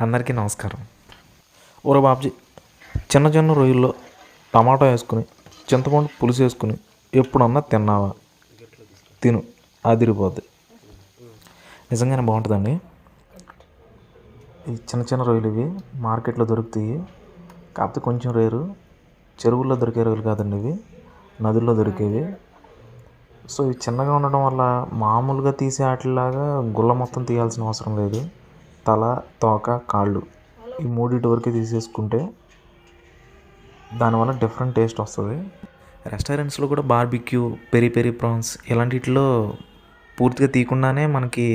అందరికీ నమస్కారం. ఓరో బాబ్జీ చిన్న చిన్న రొయ్యల్లో టమాటా వేసుకుని చింతపండు పులుసు వేసుకుని ఎప్పుడన్నా తిన్నావా? తిను అదిరిపోద్ది. నిజంగానే బాగుంటుందండి. ఈ చిన్న చిన్న రొయ్యలు ఇవి మార్కెట్లో దొరుకుతాయి. కాకపోతే కొంచెం రేరు. చెరువుల్లో దొరికే రొయ్యలు కాదండి ఇవి. నదుల్లో దొరికేవి. సో ఇవి చిన్నగా ఉండడం వల్ల మామూలుగా తీసే వాటిలాగా గుల్ల మొత్తం తీయాల్సిన అవసరం లేదు. తల తోక కాళ్ళు ఈ మూడింటి వరకు తీసేసుకుంటే దానివల్ల డిఫరెంట్ టేస్ట్ వస్తుంది. రెస్టారెంట్స్లో కూడా బార్బిక్యూ పెరి పెరి ప్రాన్స్ ఇలాంటిలో పూర్తిగా తీయకుండానే మనకి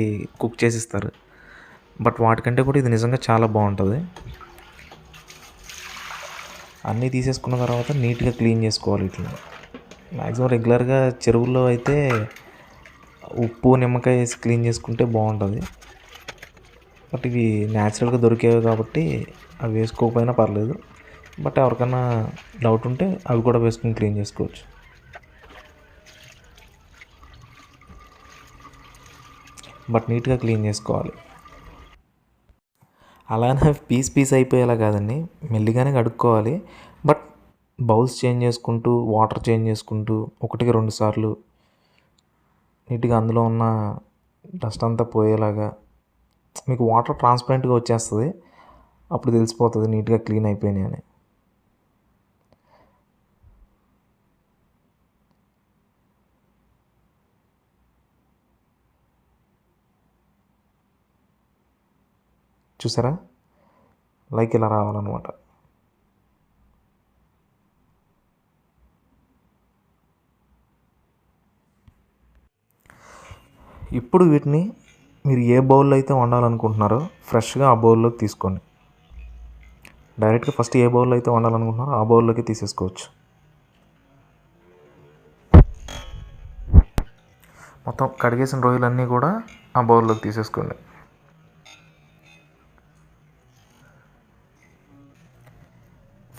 కుక్ చేసిస్తారు. బట్ వాటికంటే కూడా ఇది నిజంగా చాలా బాగుంటుంది. అన్నీ తీసేసుకున్న తర్వాత నీట్గా క్లీన్ చేసుకోవాలి ఇట్లా మ్యాక్సిమం రెగ్యులర్గా చెరువుల్లో అయితే ఉప్పు నిమ్మకాయ వేసి క్లీన్ చేసుకుంటే బాగుంటుంది. బట్ ఇవి న్యాచురల్గా దొరికేవి కాబట్టి అవి వేసుకోకపోయినా పర్లేదు. బట్ ఎవరికైనా డౌట్ ఉంటే అవి కూడా వేసుకుని క్లీన్ చేసుకోవచ్చు. బట్ నీట్గా క్లీన్ చేసుకోవాలి. అలానే పీస్ పీస్ అయిపోయేలా కాదండి. మెల్లిగానే కడుక్కోవాలి. బట్ బౌల్స్ చేంజ్ చేసుకుంటూ వాటర్ చేంజ్ చేసుకుంటూ ఒకటికి రెండు సార్లు నీట్గా అందులో ఉన్న డస్ట్ అంతా పోయేలాగా మీకు వాటర్ ట్రాన్స్పరెంట్గా వచ్చేస్తుంది. అప్పుడు తెలిసిపోతుంది నీట్గా క్లీన్ అయిపోయినాయి అని. చూసారా? లైక్ ఇలా రావాలన్నమాట. ఇప్పుడు వీటిని మీరు ఏ బౌల్లో అయితే వండాలనుకుంటున్నారో ఫ్రెష్గా ఆ బౌల్లోకి తీసుకోండి. డైరెక్ట్గా ఫస్ట్ ఏ బౌల్లో అయితే వండాలనుకుంటున్నారో ఆ బౌల్లోకి తీసేసుకోవచ్చు. మొత్తం కడిగేసిన రొయ్యలన్నీ కూడా ఆ బౌల్లోకి తీసేసుకోండి.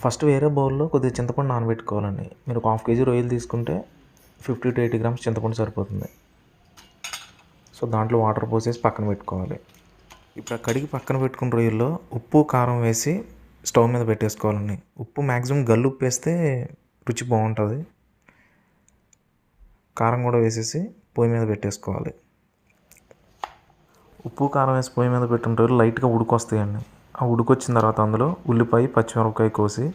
ఫస్ట్ వేరే బౌల్లో కొద్దిగా చింతపండు నానబెట్టుకోవాలండి. మీరు ఒక హాఫ్ కేజీ రొయ్యలు తీసుకుంటే ఫిఫ్టీ టు ఎయిటీ గ్రామ్స్ చింతపండు సరిపోతుంది. సో దాంట్లో వాటర్ పోసేసి పక్కన పెట్టుకోవాలి. ఇప్పుడు ఆ కడిగి పక్కన పెట్టుకున్న రొయ్యల్లో ఉప్పు కారం వేసి స్టవ్ మీద పెట్టేసుకోవాలండి. ఉప్పు మ్యాక్సిమం గల్లు ఉప్పు వేస్తే రుచి బాగుంటుంది. కారం కూడా వేసేసి పొయ్యి మీద పెట్టేసుకోవాలి. ఉప్పు కారం వేసి పొయ్యి మీద పెట్టిన రొయ్యలు లైట్గా ఉడికొస్తాయండి. ఆ ఉడికొచ్చిన తర్వాత అందులో ఉల్లిపాయ పచ్చిమిరపకాయ కోసి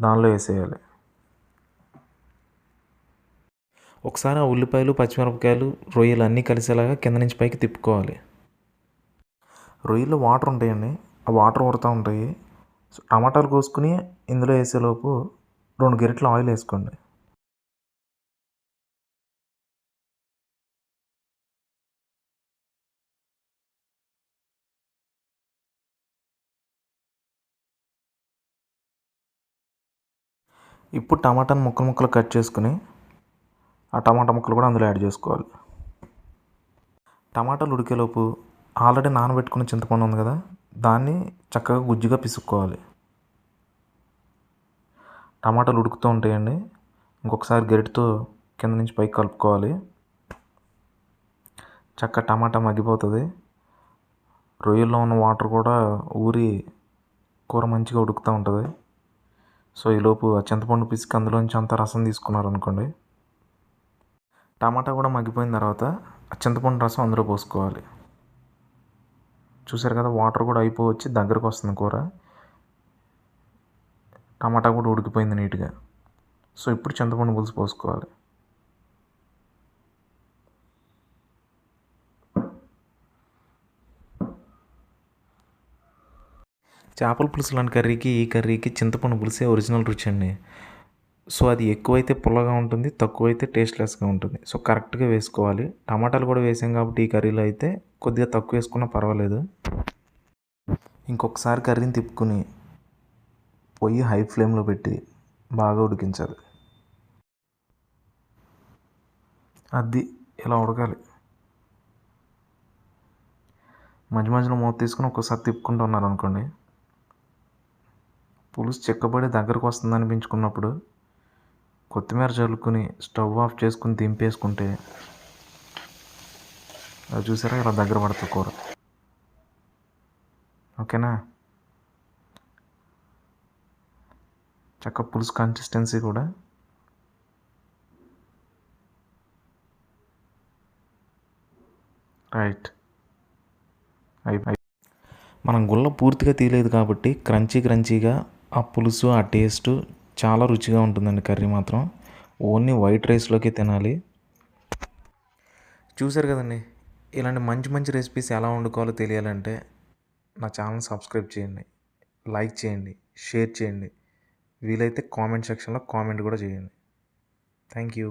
దానిలో వేసేయాలి. ఒకసారి ఆ ఉల్లిపాయలు పచ్చిమిరపకాయలు రొయ్యలు అన్నీ కలిసేలాగా కింద నుంచి పైకి తిప్పుకోవాలి. రొయ్యలు వాటర్ ఉంటాయండి. ఆ వాటర్ ఉడతా ఉంటాయి. సో టమాటాలు కోసుకుని ఇందులో వేసేలోపు రెండు గరిటెలు ఆయిల్ వేసుకోండి. ఇప్పుడు టమాటాను ముక్కలు ముక్కలు కట్ చేసుకుని ఆ టమాటా ముక్కలు కూడా అందులో యాడ్ చేసుకోవాలి. టమాటాలు ఉడికేలోపు ఆల్రెడీ నానబెట్టుకున్న చింతపండు ఉంది కదా దాన్ని చక్కగా గుజ్జుగా పిసుక్కోవాలి. టమాటాలు ఉడుకుతూ ఉంటాయండి. ఇంకొకసారి గరిటతో కింద నుంచి పైకి కలుపుకోవాలి. చక్క టమాటా మగ్గిపోతుంది. రొయ్యల్లో ఉన్న వాటర్ కూడా ఊరి కూర మంచిగా ఉడుకుతూ ఉంటుంది. సో ఈలోపు ఆ చింతపండు పిసికి అందులోంచి అంతా రసం తీసుకున్నారు అనుకోండి టమాటా కూడా మగ్గిపోయిన తర్వాత చింతపండు రసం అందులో పోసుకోవాలి. చూసారు కదా వాటర్ కూడా అయిపోవచ్చి దగ్గరకు వస్తుంది కూర. టమాటా కూడా ఉడికిపోయింది నీట్గా. సో ఇప్పుడు చింతపండు పులుసు పోసుకోవాలి. చేపల పులుసు లాంటి కర్రీకి ఈ కర్రీకి చింతపండు పులుసే ఒరిజినల్ రుచి అండి. సో అది ఎక్కువైతే పుల్లగా ఉంటుంది తక్కువైతే టేస్ట్లెస్గా ఉంటుంది. సో కరెక్ట్గా వేసుకోవాలి. టమాటాలు కూడా వేసాం కాబట్టి ఈ కర్రీలో అయితే కొద్దిగా తక్కువ వేసుకున్నా పర్వాలేదు. ఇంకొకసారి కర్రీని తిప్పుకుని పొయ్యి హై ఫ్లేమ్లో పెట్టి బాగా ఉడికించాలి. అది ఇలా ఉడకాలి. మధ్య మధ్యలో మూత తీసుకుని ఒక్కోసారి తిప్పుకుంటూ ఉన్నారు అనుకోండి పులుసు చిక్కబడి దగ్గరకు వస్తుంది అనిపించుకున్నప్పుడు కొత్తిమీర చల్లుకుని స్టవ్ ఆఫ్ చేసుకుని దింపేసుకుంటే అది చూసారా ఇలా దగ్గర పడుతుంది కూర. ఓకేనా? చక్క పులుసు కన్సిస్టెన్సీ కూడా. రైట్ అయి మనం గుల్ల పూర్తిగా తీయలేదు కాబట్టి క్రంచీ క్రంచీగా ఆ పులుసు ఆ టేస్ట్ చాలా రుచిగా ఉంటుందండి కర్రీ మాత్రం. ఓన్లీ వైట్ రైస్లోకి తినాలి. చూసారు కదండి ఇలాంటి మంచి మంచి రెసిపీస్ ఎలా వండుకోవాలో తెలియాలంటే నా ఛానల్ సబ్స్క్రైబ్ చేయండి లైక్ చేయండి షేర్ చేయండి. వీలైతే కామెంట్ సెక్షన్లో కామెంట్ కూడా చేయండి. Thank you.